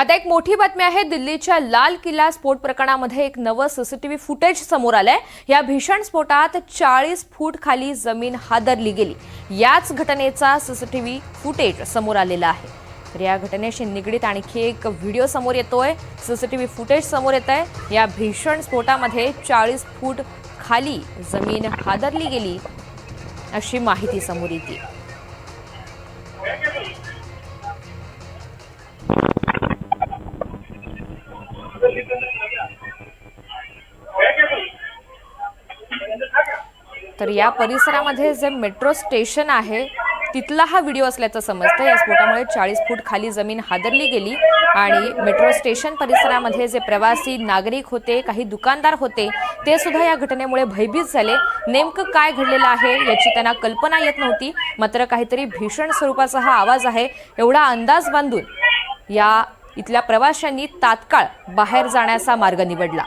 आता एक मोठी बातमी आहे. दिल्लीच्या लाल किल्ला स्फोट प्रकरणामध्ये एक नवं सीसीटीव्ही फुटेज समोर आलंय. या भीषण स्फोटात चाळीस फूट खाली जमीन हादरली गेली. याच घटनेचा सीसीटीव्ही फुटेज समोर आलेला आहे. तर या घटनेशी निगडीत आणखी एक व्हिडिओ समोर येतोय. सीसीटीव्ही फुटेज समोर येत आहे या भीषण स्फोटामध्ये चाळीस फूट खाली जमीन हादरली गेली अशी माहिती समोर येते. तर या परिसरामध्ये जे मेट्रो स्टेशन आहे तिथला हा व्हिडिओ असल्याचं समजतं. या स्फोटामुळे चाळीस फूट खाली जमीन हादरली गेली आणि मेट्रो स्टेशन परिसरामध्ये जे प्रवासी नागरिक होते काही दुकानदार होते ते सुद्धा या घटनेमुळे भयभीत झाले. नेमकं काय घडलेलं आहे याची त्यांना कल्पना येत नव्हती. मात्र काहीतरी भीषण स्वरूपाचा हा आवाज आहे. एवढा अंदाज बांधून या इथल्या प्रवाशांनी तात्काळ बाहेर जाण्याचा मार्ग निवडला.